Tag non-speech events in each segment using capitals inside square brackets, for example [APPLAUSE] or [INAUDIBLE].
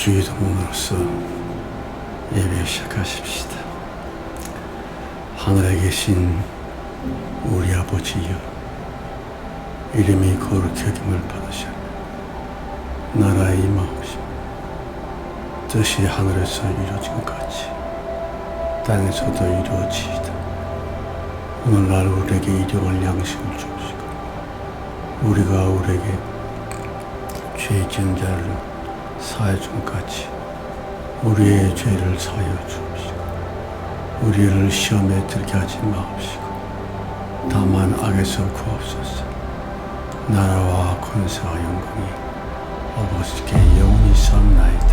주의동으로서 예배 시작하십시다. 하늘에 계신 우리 아버지여, 이름이 거룩히 여김을 받으시오. 나라의 임하옵시며, 뜻이 하늘에서 이루어진 것 같이 땅에서도 이루어지이다. 오늘날 우리에게 일용할 양식을 주시고, 우리가 우리에게 죄 지은 자를 사해 준 같이 우리의 죄를 사하여 주옵시고 우리를 시험에 들게 하지 마옵시고 다만 악에서 구하옵소서. 나라와 권세와 영광이 아버지께 영원히 삼나이다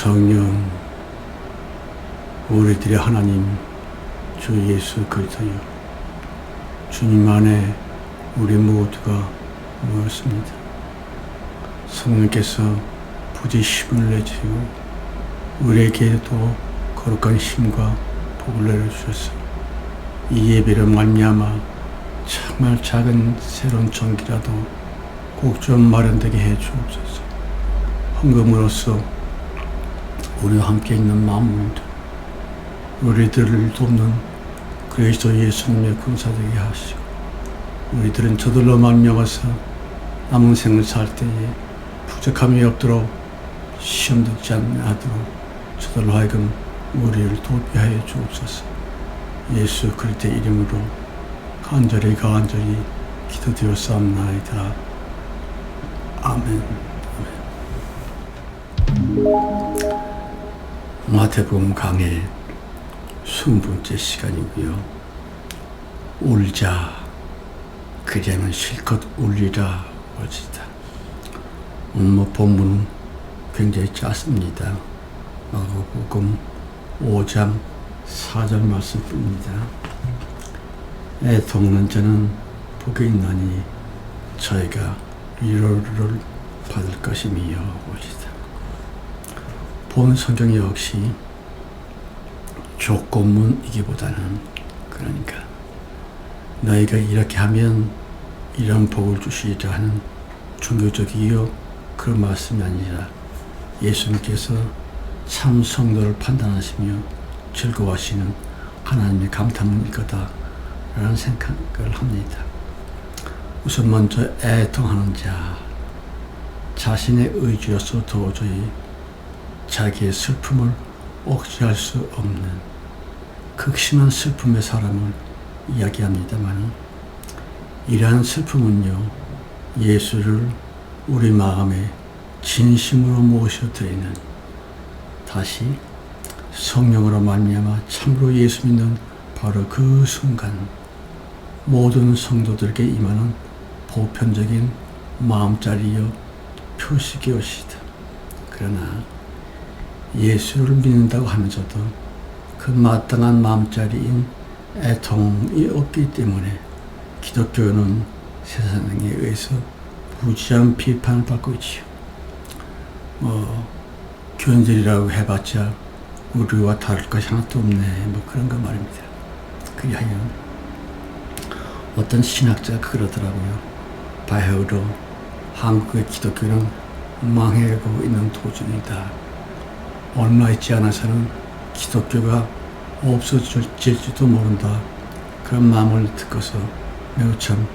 성령, 우리들의 하나님, 주 예수 그리스도여, 주님 안에 우리 모두가 모였습니다. 성령께서 부지 힘을 내주시고 우리에게도 거룩한 힘과 복을 내려주셔서 이 예배를 말미암아 정말 작은 새로운 전기라도 꼭 좀 마련되게 해 주옵소서. 헌금으로써 우리와 함께 있는 마음들, 우리들을 돕는 그리스도 예수님의 군사 되게 하시고, 우리들은 저들로 말미암아서 남은 생을 살 때에 부족함이 없도록 시험 듣지 않도록 저들로 하여금 우리를 돕게 하여 주옵소서. 예수 그리스도의 이름으로 간절히 간절히 기도드렸사옵나이다. 아멘. 아멘. 마태복음 강의 20번째 시간이고요. 울자 그제는 실컷 울리라 어지다. 오늘 뭐 본문은 굉장히 짧습니다. 마가복음 5장 4절 말씀입니다. 애통는 자는 복이 있나니 저희가 위로를 받을 것임이요 보시다. 본 성경 역시 조건문이기보다는 그러니까 너희가 이렇게 하면 이런 복을 주시리라 하는 종교적이요 그런 말씀이 아니라 예수님께서 참 성도를 판단하시며 즐거워하시는 하나님의 감탄일 거다라는 생각을 합니다. 우선 먼저 애통하는 자, 자신의 의지로서 도저히 자기의 슬픔을 억제할 수 없는 극심한 슬픔의 사람을 이야기합니다만 이러한 슬픔은요 예수를 우리 마음에 진심으로 모셔드리는 다시 성령으로 말미암아 참으로 예수 믿는 바로 그 순간 모든 성도들에게 임하는 보편적인 마음자리여 표식이옵시다. 그러나 예수를 믿는다고 하면서도 그 마땅한 마음자리인 애통이 없기 때문에 기독교는 세상에 의해서 무지한 비판을 받고 있지요. 뭐 교인들이라고 해봤자 우리와 다를 것이 하나도 없네. 뭐 그런 거 말입니다. 그리하여 어떤 신학자가 그러더라고요. 바야흐로 한국의 기독교는 망해가고 있는 도중이다. 얼마 있지 않아서는 기독교가 없어질지도 모른다. 그런 마음을 듣고서 매우 참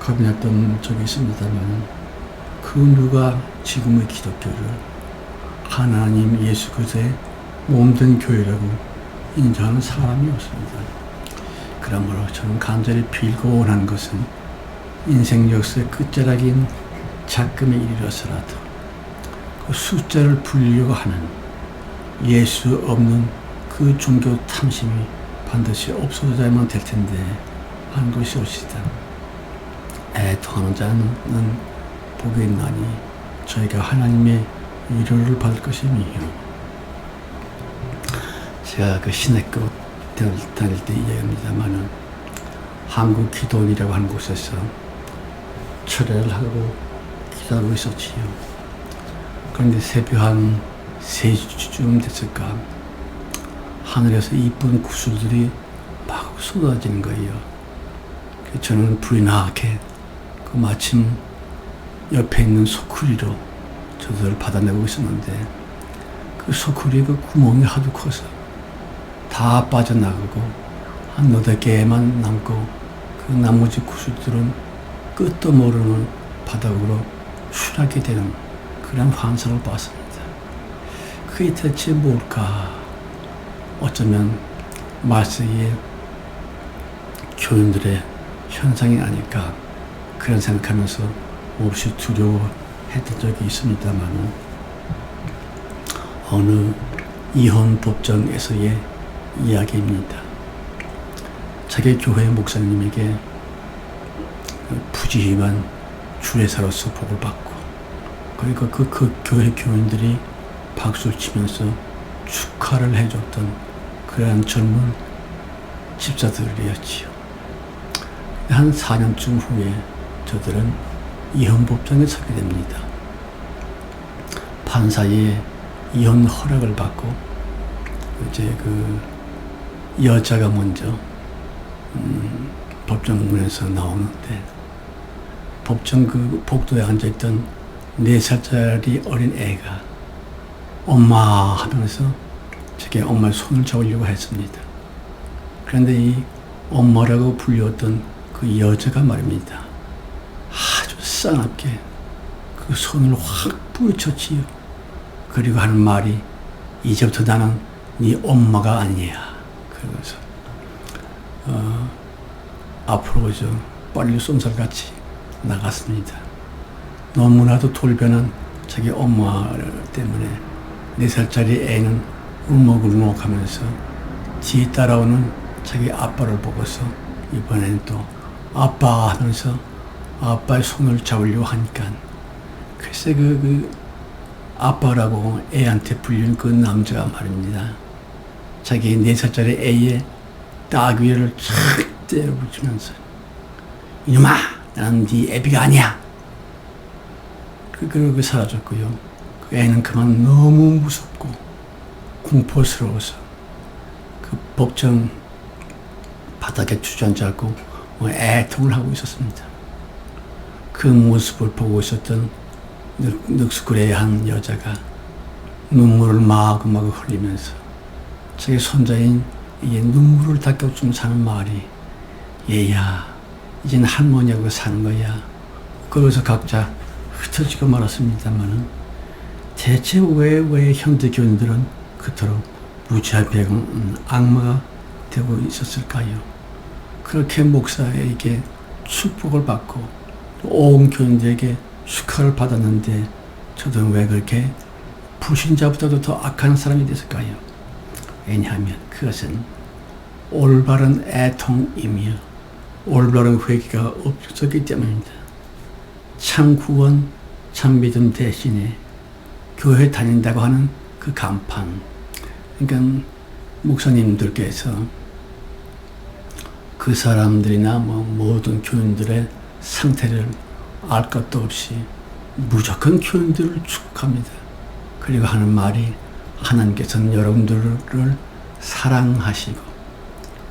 겁이 났던 적이 있습니다만 그 누가 지금의 기독교를 하나님 예수 그리스도의 몸된 교회라고 인정하는 사람이 없습니다. 그러므로 저는 간절히 빌고 원하는 것은 인생 역사의 끝자락인 작금에 이르러서라도 그 숫자를 불리려고 하는 예수 없는 그 종교 탐심이 반드시 없어져야만 될 텐데 한 것이 옵시다. 애통하는 자는 복이 있나니 저희가 하나님의 위로를 받을 것이니요. 제가 그 시내교 다닐 때 이야기합니다만은 한국 기도원이라고 하는 곳에서 철회를 하고 기도하고 있었지요. 그런데 새벽 한 3시쯤 됐을까 하늘에서 이쁜 구슬들이 막 쏟아지는 거예요. 저는 불이 나게 그 마침 옆에 있는 소쿠리로 저들을 받아내고 있었는데 그 소쿠리 그 구멍이 하도 커서 다 빠져나가고 한 너댓 개만 남고 그 나머지 구슬들은 끝도 모르는 바닥으로 추락이 되는 그런 환상을 봤습니다. 그게 대체 뭘까? 어쩌면 말세기의 교인들의 현상이 아닐까 그런 생각하면서 몹시 두려워했던 적이 있습니다만 어느 이혼 법정에서의 이야기입니다. 자기 교회 목사님에게 부지런한 주례사로서 복을 받고 그리고 그, 그 교회 교인들이 박수를 치면서 축하를 해줬던 그러한 젊은 집사들이었지요. 한 4년쯤 후에 저들은 이혼법정에 서게 됩니다. 판사의 이혼 허락을 받고 이제 그 여자가 먼저 음, 법정 문에서 나오는데 법정 그 복도에 앉아있던 네 살짜리 어린 애가 엄마 하면서 저게 엄마의 손을 잡으려고 했습니다. 그런데 이 엄마라고 불렸던 그 여자가 말입니다. 아주 싸납게 그 손을 확 부딪혔지요. 그리고 하는 말이 이제부터 나는 네 엄마가 아니야. 그러면서 어, 앞으로 저 빨리 쏜살같이 나갔습니다. 너무나도 돌변한 자기 엄마 때문에 네 살짜리 애는 울먹울먹 하면서 뒤에 따라오는 자기 아빠를 보고서 이번엔 또 아빠 하면서 아빠의 손을 잡으려고 하니까 글쎄 그, 그 아빠라고 애한테 불리는 그 남자가 말입니다. 자기 네 살짜리 애의 따귀를 착 때려붙이면서 이놈아 나는 네 애비가 아니야. 그, 그러고 사라졌고요. 그 애는 그만 너무 무섭고 공포스러워서 그 법정 바닥에 주저앉았고 뭐 애통을 하고 있었습니다. 그 모습을 보고 있었던 늑, 늑스구레의 한 여자가 눈물을 마구마구 흘리면서 자기 손자인 이게 눈물을 닦아주면서 하는 말이 얘야 이젠 할머니하고 사는 거야 그러면서 각자 흩어지고 말았습니다만은 대체 왜, 왜 현대 교인들은 그토록 무지한 악마가 되고 있었을까요? 그렇게 목사에게 축복을 받고 온 교인들에게 축하를 받았는데 저도 왜 그렇게 불신자보다도 더 악한 사람이 됐을까요? 왜냐하면 그것은 올바른 애통이며 올바른 회개가 없었기 때문입니다. 참 구원, 참 믿음 대신에 교회 다닌다고 하는 그 간판. 그러니까 목사님들께서 그 사람들이나 뭐 모든 교인들의 상태를 알 것도 없이 무조건 교인들을 축복합니다. 그리고 하는 말이 하나님께서는 여러분들을 사랑하시고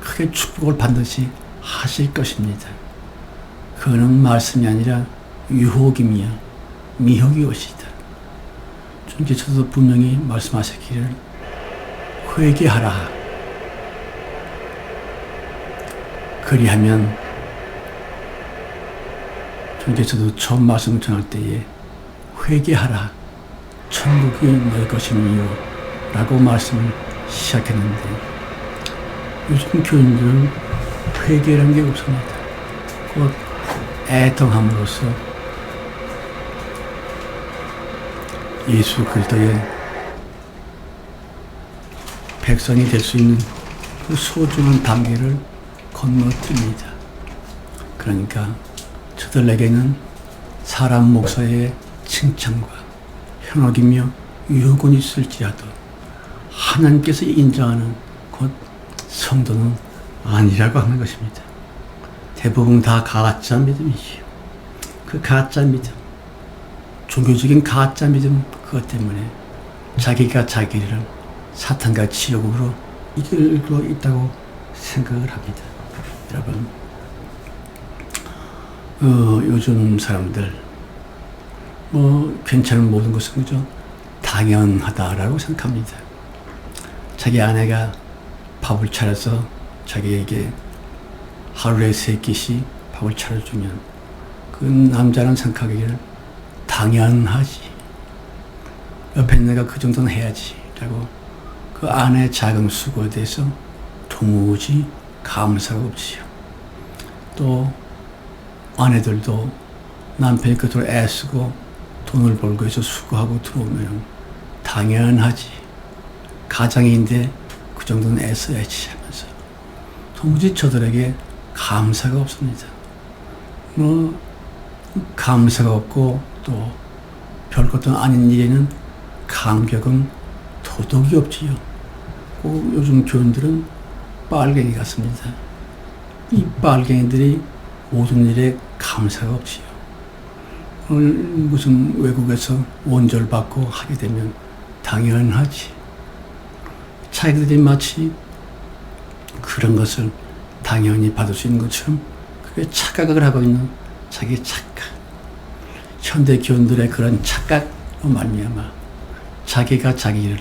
크게 축복을 반드시 하실 것입니다. 그는 말씀이 아니라 유혹이며 미혹이 오시다. 주님께서도 분명히 말씀하셨기를 회개하라. 그리하면 주님께서도 처음 말씀 전할 때에 회개하라. 천국이 내 것이니요. 라고 말씀을 시작했는데 요즘 교인들은 회개라는 게 없습니다. 곧 애통함으로써 예수 그리스도의 백성이 될 수 있는 그 소중한 단계를 건너뜨립니다. 그러니까 저들에게는 사람 목사의 칭찬과 현혹이며 유혹은 있을지라도 하나님께서 인정하는 곧 성도는 아니라고 하는 것입니다. 대부분 다 가짜 믿음이지요. 그 가짜 믿음, 종교적인 가짜 믿음 그것 때문에 자기가 자기를 사탄과 지옥으로 이끌고 있다고 생각을 합니다. 여러분, 어, 요즘 사람들 뭐 괜찮은 모든 것은 그죠 당연하다라고 생각합니다. 자기 아내가 밥을 차려서 자기에게 하루에 세 끼씩 밥을 차려주면 그 남자는 생각하기를 당연하지. 옆에 내가 그 정도는 해야지. 라고 그 아내의 작은 수고에 대해서 도무지 감사가 없지요. 또 아내들도 남편이 그토록 애쓰고 돈을 벌고 해서 수고하고 들어오면 당연하지. 가장인데 그 정도는 애써야지 하면서 도무지 저들에게 감사가 없습니다. 뭐 감사가 없고 또 별것도 아닌 일에는 감격은 도덕이 없지요. 꼭 요즘 교인들은 빨갱이 같습니다. 이 빨갱이들이 모든 일에 감사가 없지요. 오늘 무슨 외국에서 원절 받고 하게 되면 당연하지. 자기들이 마치 그런 것을 당연히 받을 수 있는 것처럼 그게 착각을 하고 있는 자기 착각. 현대 교인들의 그런 착각으로 말미암아 자기가 자기를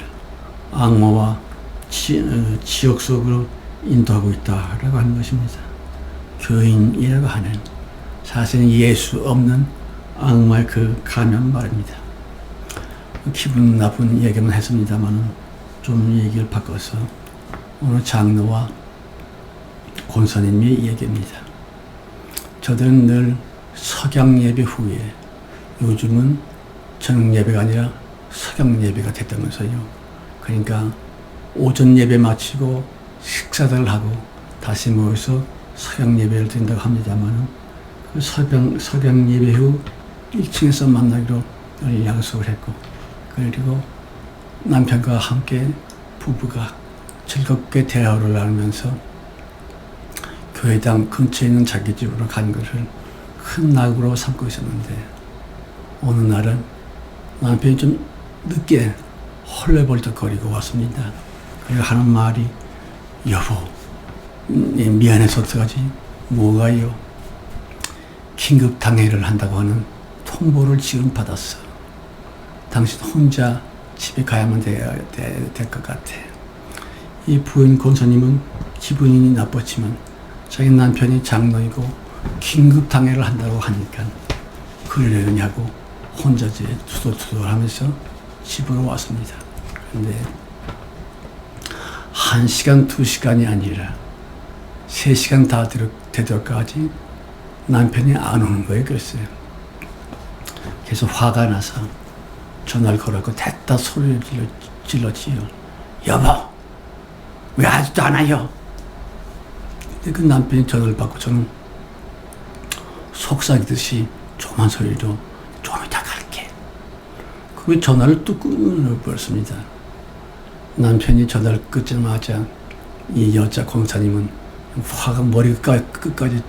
악마와 지, 어, 지옥 속으로 인도하고 있다라고 하는 것입니다. 교인이라고 하는 사실은 예수 없는 악마의 그 가면 말입니다. 기분 나쁜 얘기만 했습니다만 좀 얘기를 바꿔서 오늘 장로와 권사님의 얘기입니다. 저들은 늘 석양 예배 후에 요즘은 저녁 예배가 아니라 석양 예배가 됐다면서요. 그러니까 오전 예배 마치고 식사들 하고 다시 모여서 석양 예배를 드린다고 합니다만 그 석양, 석양 예배 후 1층에서 만나기로 늘 약속을 했고 그 그리고 남편과 함께 부부가 즐겁게 대화를 나누면서 교회당 근처에 있는 자기 집으로 간 것을 큰 낙으로 삼고 있었는데 어느 날은 남편이 좀 늦게 헐레벌떡거리고 왔습니다. 그리고 하는 말이 여보 미안해서 어떡하지. 뭐가요? 긴급 당해를 한다고 하는 통보를 지금 받았어. 당신 혼자 집에 가야만 될것 같아. 이 부인 권사님은 기분이 나빴지만 자기 남편이 장로이고 긴급 당해를 한다고 하니까 그러려냐고 혼자 이제 투덜투덜 하면서 집으로 왔습니다. 그런데 한 시간, 두 시간이 아니라 세 시간 다 되도록까지 남편이 안 오는 거예요, 글쎄요. 그래서 화가 나서 전화를 걸었고 됐다 소리를 질러, 질렀지요. 여보, 왜 아직도 안 와요? 근데 그 남편이 전화를 받고 저는 속삭이듯이 조만 소리로. 그 전화를 뚝 끊어버렸습니다. 남편이 전화를 끊자마자 이 여자 공사님은 화가 머리 끝까지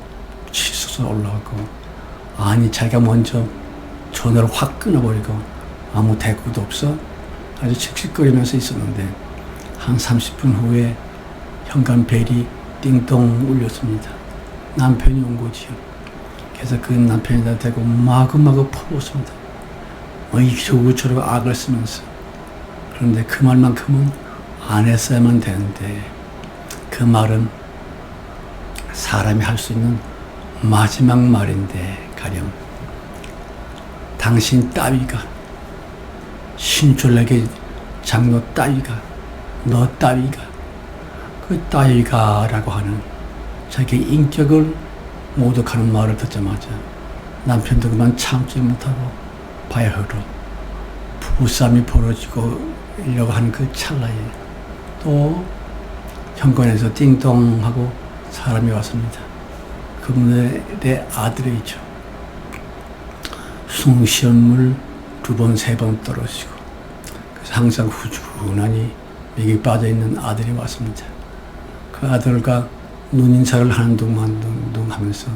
치솟아 올라가고 아니 자기가 먼저 전화를 확 끊어버리고 아무 대꾸도 없어 아주 칙칙거리면서 있었는데 한 30분 후에 현관 벨이 띵동 울렸습니다. 남편이 온 거지요. 그래서 그 남편에다 대고 마구마구 퍼부었습니다. 뭐 이저저러 악을 쓰면서. 그런데 그 말만큼은 안 했어야만 되는데 그 말은 사람이 할 수 있는 마지막 말인데 가령 당신 따위가 신졸에게 장로 따위가 너 따위가 그 따위가라고 하는 자기 인격을 모독하는 말을 듣자마자 남편도 그만 참지 못하고 바야흐로 부부싸움이 벌어지고 이려고 하는 그 찰나에 또 현관에서 띵동하고 사람이 왔습니다. 그분의 아들이죠. 숭시험물 두 번, 세 번 떨어지고 그래서 항상 후준하니 맥이 빠져있는 아들이 왔습니다. 그 아들과 눈인사를 하는 동안 둥 하면서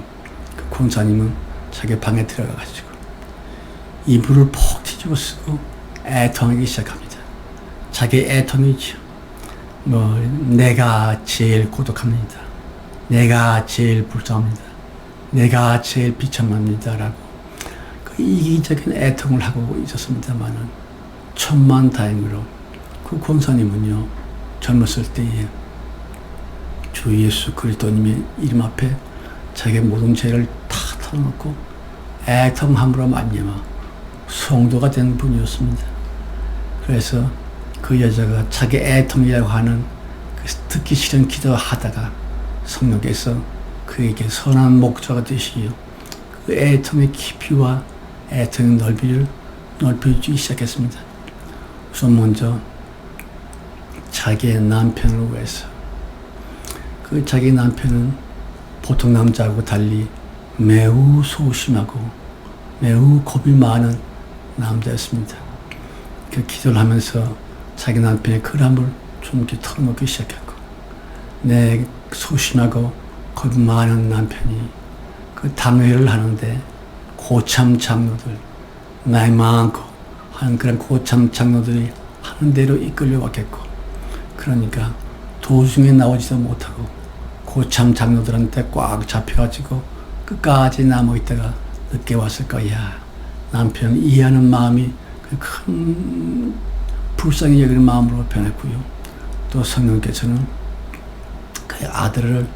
그 권사님은 자기 방에 들어가가지고 이불을 푹 뒤집어 쓰고 애통하기 시작합니다. 자기 애통이죠. 뭐 내가 제일 고독합니다. 내가 제일 불쌍합니다. 내가 제일 비참합니다라고 그 이기적인 애통을 하고 있었습니다만은 천만 다행으로 그 권사님은요 젊었을 때에 주 예수 그리스도님의 이름 앞에 자기 모든 죄를 다 털어놓고 애통함으로 말미암아 성도가 된 분이었습니다. 그래서 그 여자가 자기 애통이라고 하는 그 듣기 싫은 기도하다가 성령께서 그에게 선한 목자가 되시어 그 애통의 깊이와 애통의 넓이를 넓혀주기 시작했습니다. 우선 먼저 자기의 남편을 위해서 그 자기 남편은 보통 남자하고 달리 매우 소심하고 매우 겁이 많은 남자였습니다. 그 기도를 하면서 자기 남편의 그람을 좀 이렇게 털어놓기 시작했고, 내 소심하고 겁이 많은 남편이 그 당회를 하는데 고참 장로들, 나이 많고 하는 그런 고참 장로들이 하는 대로 이끌려 왔겠고, 그러니까 도중에 나오지도 못하고 고참 장로들한테 꽉 잡혀가지고 끝까지 남아 있다가 늦게 왔을 거야. 남편 이해하는 마음이 그큰 불쌍히 여기는 마음으로 변했고요. 또 성령께서는 그 아들을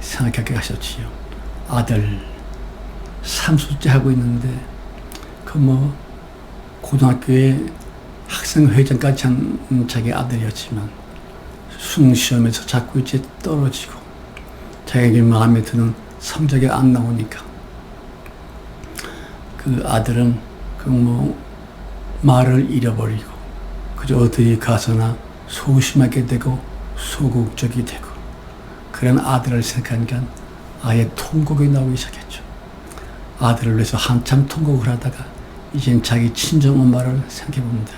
생각하게 하셨지요. 아들 삼수째 하고 있는데 그 뭐 고등학교에 학생회장까지 한 자기 아들이었지만 수능시험에서 자꾸 이제 떨어지고 자기 마음에 드는 성적이 안 나오니까 그 아들은 그 뭐 말을 잃어버리고 그저 어디 가서나 소심하게 되고 소극적이 되고 그런 아들을 생각하니까 아예 통곡이 나오기 시작했죠. 아들을 위해서 한참 통곡을 하다가 이젠 자기 친정 엄마를 생각해 봅니다.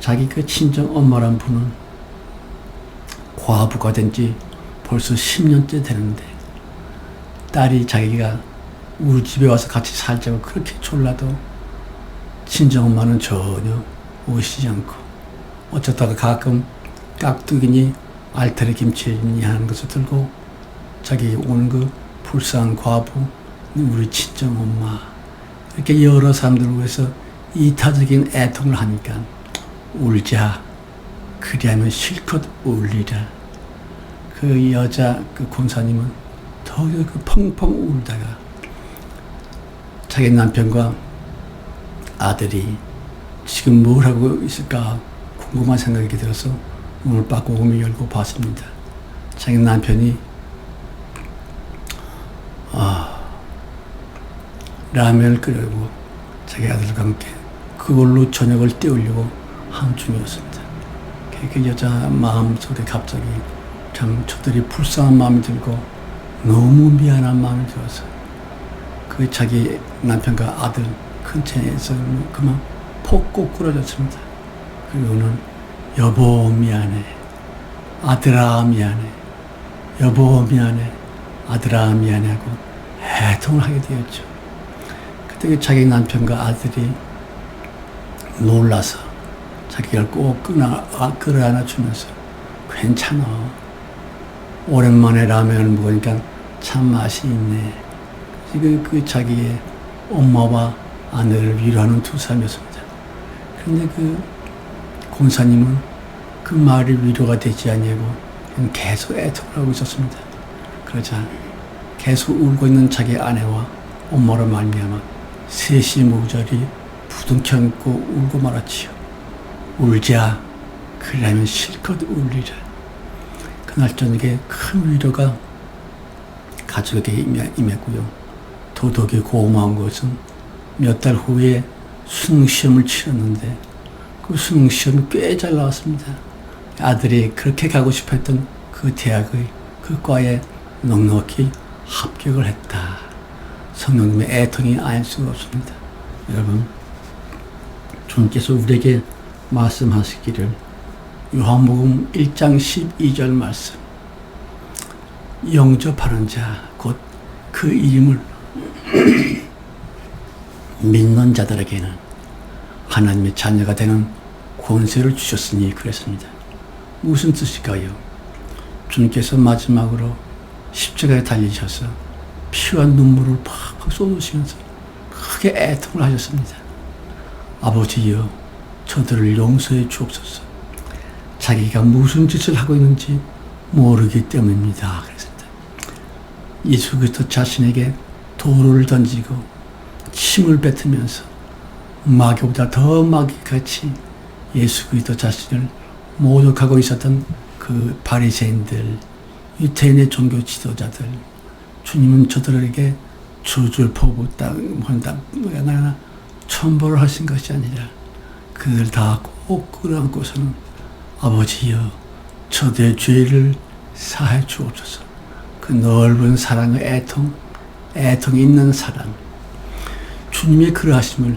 자기 그 친정 엄마란 분은 과부가 된 지 벌써 10년째 되는데 딸이 자기가 우리 집에 와서 같이 살자고 그렇게 졸라도 친정 엄마는 전혀 오시지 않고 어쩌다가 가끔 깍두기니 알타리 김치니 하는 것을 들고 자기 오는 그 불쌍한 과부 우리 친정 엄마 이렇게 여러 사람들을 위해서 이타적인 애통을 하니까 울자. 그리하면 실컷 울리라. 그 여자 그 권사님은 더그 펑펑 울다가 자기 남편과 아들이 지금 뭘 하고 있을까 궁금한 생각이 들어서 문을 빠꼼히 열고 봤습니다. 자기 남편이 아 라면을 끓이고 자기 아들과 함께 그걸로 저녁을 때우려고 한 중이었습니다. 그 여자 마음속에 갑자기 참 저들이 불쌍한 마음이 들고 너무 미안한 마음이 들어서 그 자기 남편과 아들 큰 채에서 그만 폭꼭 끌어졌습니다. 그리고는 여보 미안해 아들아 미안해 여보 미안해 아들아 미안해 하고 애통을 하게 되었죠. 그때 그 자기 남편과 아들이 놀라서 자기를 꼭 끌어, 아, 끌어 안아 주면서 괜찮아. 오랜만에 라면을 먹으니까 참 맛이 있네. 그, 그 자기의 엄마와 아내를 위로하는 두 사람이었습니다. 그런데 그 공사님은 그 말이 위로가 되지 않냐고 계속 애통을 하고 있었습니다. 그러자 계속 울고 있는 자기 아내와 엄마로 말미암아 셋이 모자리 부둥켜 안고 울고 말았지요. 울자. 그러면 실컷 울리라. 그날 저녁에 큰 위로가 가족에게 임했고요. 도덕이 고마운 것은 몇 달 후에 수능 시험을 치렀는데 그 수능 시험이 꽤 잘 나왔습니다. 아들이 그렇게 가고 싶어 했던 그 대학의 그 과에 넉넉히 합격을 했다. 성령님의 애통이 알 수가 없습니다. 여러분, 주님께서 우리에게 말씀하시기를 요한복음 1장 12절 말씀 영접하는 자 곧 그 이름을 [CLEARS THROAT] 믿는 자들에게는 하나님의 자녀가 되는 권세를 주셨으니 그랬습니다. 무슨 뜻일까요? 주님께서 마지막으로 십자가에 달리셔서 피와 눈물을 팍팍 쏟으시면서 크게 애통을 하셨습니다. 아버지여 저들을 용서해 주옵소서. 자기가 무슨 짓을 하고 있는지 모르기 때문입니다. 그랬습니다. 예수 그리스도 자신에게 돌을 던지고 침을 뱉으면서 마귀보다 더 마귀같이 예수 그리스도 자신을 모독하고 있었던 그 바리새인들, 유태인의 종교 지도자들, 주님은 저들에게 주줄 포고 땅한다 뭐나 천벌을 하신 것이 아니라 그들 다 꼭 끌어안고서는 아버지여 저들의 죄를 사해 주옵소서. 그 넓은 사랑의 애통, 애통이 있는 사랑. 주님의 그러하심을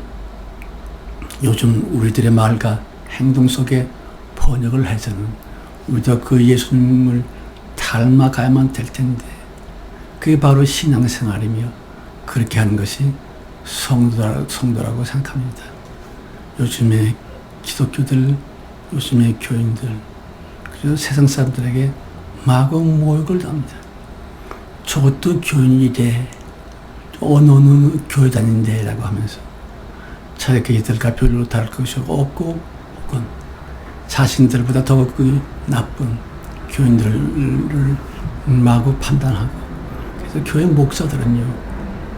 요즘 우리들의 말과 행동 속에 번역을 해서는 우리도 그 예수님을 닮아가야만 될 텐데 그게 바로 신앙생활이며 그렇게 하는 것이 성도라, 성도라고 생각합니다. 요즘에 기독교들, 요즘에 교인들, 그래서 세상 사람들에게 마구 모욕을 당합니다. 저것도 교인이래. 어느 어느 교회 다닌대. 라고 하면서 자기들과 별로 다를 것이 없고, 혹은 자신들보다 더그 나쁜 교인들을 마구 판단하고, 그래서 교회 목사들은요,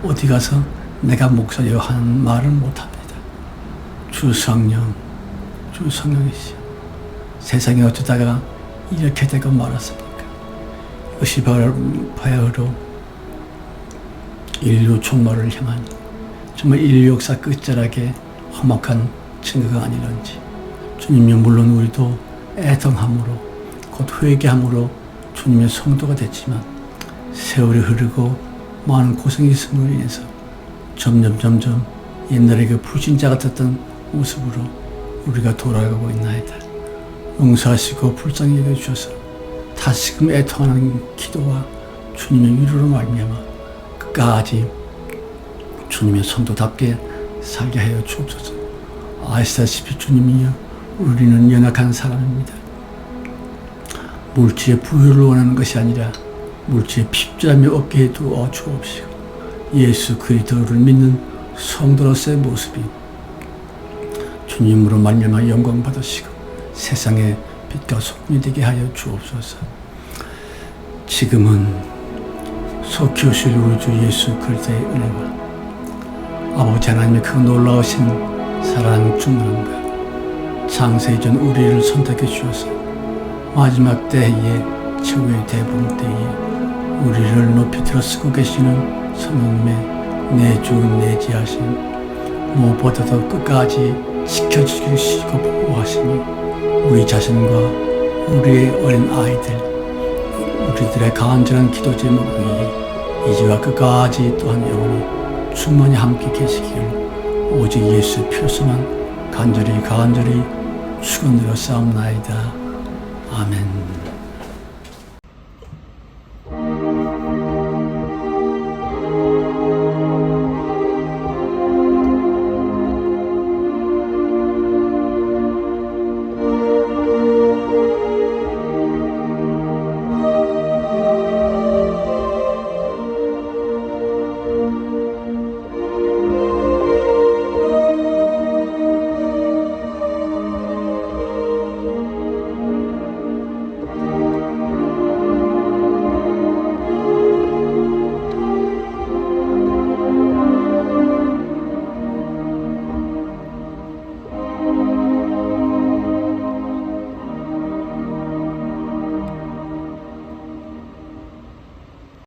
어디 가서 내가 목사여 하는 말을 못 합니다. 주 성령, 주 성령이시. 세상에 어쩌다가 이렇게 되고 말았습니까? 이것이 바로, 바로 인류 종말을 향한 정말 인류 역사 끝자락에 험악한 증거가 아니런지 주님이 물론 우리도 애통함으로 곧 회개함으로 주님의 성도가 됐지만 세월이 흐르고 많은 고생이 있음으로 인해서 점점 점점 옛날에 그 불신자 같았던 모습으로 우리가 돌아가고 있나이다. 용서하시고 불쌍히 여겨주셔서 다시금 애통하는 기도와 주님의 위로로 말미암아 끝까지 주님의 선도답게 살게 하여 주옵소서. 아시다시피 주님이여 우리는 연약한 사람입니다. 물질의 부유를 원하는 것이 아니라 물질의 핍잠이 없게 두어 주옵시고 예수 그리스도를 믿는 성도로서의 모습이 주님으로 말미암아 영광 받으시고 세상의 빛과 소금이 되게 하여 주옵소서. 지금은 속히 오실 우리 주 예수 그리스도의 은혜와 아버지 하나님의 그 놀라우신 사랑 충만함과 창세전 우리를 선택해 주셔서 마지막 때에 최후의 대본 때에 우리를 높이 들어 쓰고 계시는 성령님의 내주 내지하심 무엇보다도 끝까지 지켜주시고 보호하시니 우리 자신과 우리의 어린 아이들 우리들의 간절한 기도 제목 위에 이제와 끝까지 또한 영원히 충만히 함께 계시기를 오직 예수 필수만 간절히 간절히 축원드려 싸움나이다. 아멘.